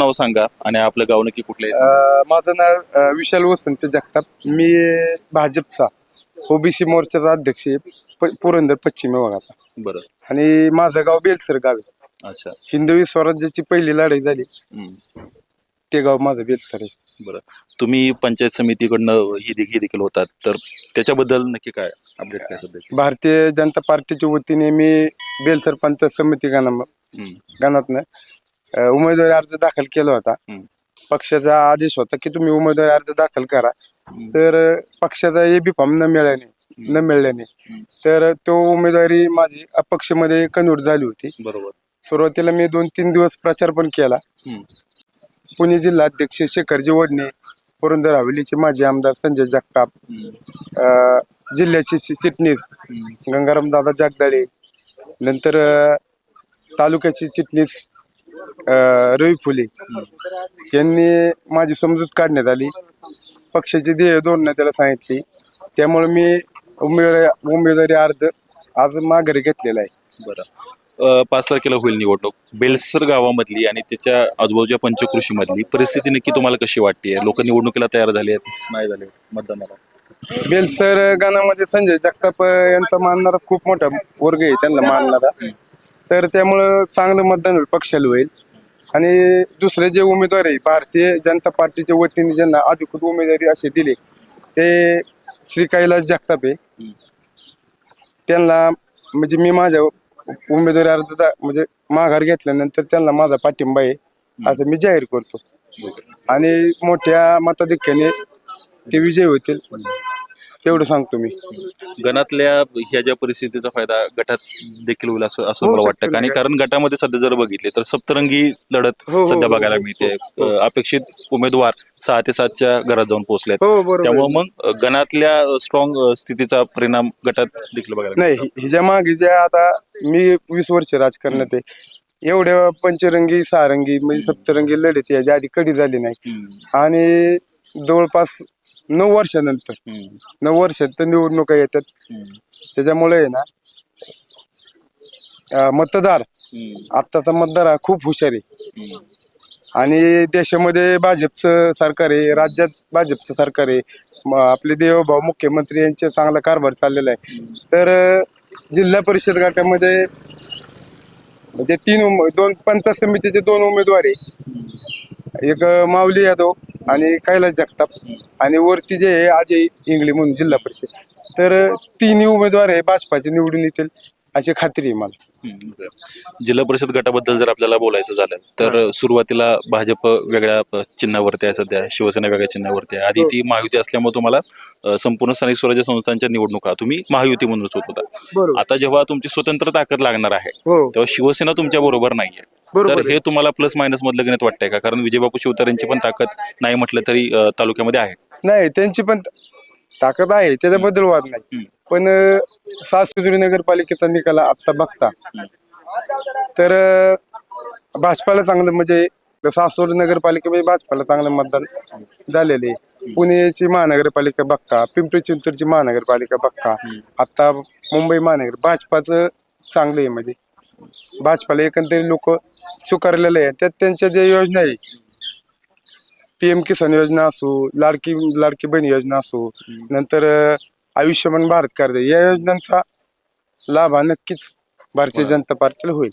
नाव सांगा आणि आपलं गाव नक्की कुठलं आहे? अ, माझं नाव अ, विशाल वसंत जगताप. मी भाजपचा ओबीसी मोर्चाचा अध्यक्ष आहे. प- पुरंदर पश्चिम विभागाचा बरं. आणि माझं गाव बेलसर गाव आहे. अच्छा. हिंदवी स्वराज्याची पहिली लढाई झाली. हम्म. ते गाव माझं बेलसर आहे. बरं. तुम्ही पंचायत समितीकडनं ही दे- ही देखील होतात. तर त्याच्याबद्दल नक्की काय अपडेट काय सध्याची भारतीय जनता पार्टीच्या वतीने मी बेलसर पंचायत समिती गणा हम्म. गणातनं अ, उमेदवारी अर्ज दाखल केला होता. हम्म. पक्षाचा आदेश होता की तुम्ही उमेदवारी अर्ज दाखल करा. तर अ, पक्षाचा ए बी फॉर्म न मिळाल्याने न मिळाल्याने तर तो उमेदवारी माझी अपक्षमध्ये कन्वर्ट झाली होती. बरोबर. सुरुवातीला मी दोन तीन दिवस प्रचार पण केला. हम्म. पुणे जिल्हा अध्यक्ष शेखरजी वडणे पुरंदर हवेलीचे माजी आमदार संजय जगताप हम्म. अ, जिल्ह्याचे चि- चिटणीस गंगाराम दादा जागदाळे नंतर अ, तालुक्याचे चिटणीस रवी फुले. यांनी माझी समजूत काढण्यात आली. पक्षाची ध्येय धोरणं त्याला सांगितली. त्यामुळे मी उमेदवारी उमेदवारी अर्ज आज माघारी घेतलेला आहे. बरं. अ, पाच तारखेला होईल निवडणूक. बेलसर गावामधली आणि त्याच्या आजूबाजूच्या पंचकृषीमधली परिस्थिती नक्की तुम्हाला कशी वाटते लोक निवडणुकीला तयार झाले आहेत? नाही झाले मतदानाला बेलसर गाण्यामध्ये संजय जगताप यांचा मानणारा खूप मोठा वर्ग आहे त्यांना मानणारा. तर त्यामुळं चांगलं मतदान होईल पक्षाला होईल. आणि दुसरे जे उमेदवार आहे भारतीय जनता पार्टीच्या वतीने ज्यांना अधिकृत उमेदवारी असे दिले ते श्री कैलास जगताप आहे. त्यांना म्हणजे मी माझ्या उमेदवारी अर्ज म्हणजे माघार घेतल्यानंतर त्यांना माझा पाठिंबा आहे असं मी जाहीर करतो. आणि मोठ्या मताधिक्याने ते विजय होतील. तेवढं सांगतो मी? गणातल्या ह्या ज्या परिस्थितीचा फायदा गटात देखील होईल असं असं मला वाटतं. आणि कारण गटामध्ये सध्या जर बघितले तर सप्तरंगी लढत हो, हो, सध्या हो, बघायला मिळते. अपेक्षित उमेदवार सहा ते सातच्या घरात जाऊन बरोबर. त्यामुळे मग गणातल्या स्ट्रॉंग स्थितीचा परिणाम गटात देखील बघायला नाही हिच्या मागे जे आता मी वीस वर्ष राजकारणात आहे. एवढ्या पंचरंगी सहारंगी म्हणजे सप्तरंगी लढत याच्या आधी कधी झाली नाही. आणि जवळपास नऊ वर्षानंतर. नऊ वर्षात तर निवडणुका येतात. त्याच्यामुळे आहे ना अं, मतदार आत्ताचा मतदार हा खूप हुशार आहे. आणि देशामध्ये भाजपचं सरकार आहे राज्यात भाजपचं सरकार आहे. म- आपले देवभाऊ मुख्यमंत्री यांचे चांगला कारभार चाललेला आहे. तर अं, जिल्हा परिषद गटामध्ये म्हणजे तीन उम- दोन पंचायत समितीचे दोन उमेदवार आहे. एक माऊली यादव आणि कैलास जगताप आणि वरती जे आहे अजय इंगळे म्हणून जिल्हा परिषद. तर तिन्ही उमेदवार आहे भाजपाचे निवडून येतील अशी खात्री आहे मला. जिल्हा परिषद गटाबद्दल जर आपल्याला बोलायचं झालं तर सुरुवातीला भाजप वेगळ्या चिन्हावरती आहे सध्या शिवसेना वेगळ्या चिन्हावरती आहे. आधी ती महायुती असल्यामुळे तुम्हाला संपूर्ण स्थानिक स्वराज्य संस्थांच्या निवडणुका तुम्ही महायुती म्हणूनच होत. आता जेव्हा तुमची स्वतंत्र ताकद लागणार आहे हो. तेव्हा शिवसेना तुमच्या बरोबर नाहीये. तर हे तुम्हाला प्लस मायनस मधलं गणित वाटतंय का? कारण विजयबापू शिवतारेंची पण ताकद नाही म्हटलं तरी अ, तालुक्यामध्ये आहे. नाही त्यांची पण ताकद आहे त्याच्याबद्दल वाद नाही. पण अं, सासुद्री नगरपालिकेचा निकाल आता बघता. तर अं, भाजपाला चांगलं म्हणजे सासवड नगरपालिकेमध्ये भाजपाला चांगलं मतदान झालेले आहे. पुणेची महानगरपालिका बघता पिंपरी चिंचवडची महानगरपालिका बघता आता मुंबई महानगर भाजपाचं चांगलं आहे म्हणजे. भाजपाला एकंदरीत लोक स्वीकारलेले आहे त्यात त्यांच्या ज्या योजना आहे पीएम किसान योजना असो लाडकी लाडकी बहीण योजना असो नंतर आयुष्यमान भारत कार्ड या योजनांचा लाभ हा नक्कीच भारतीय जनता पार्टीला होईल.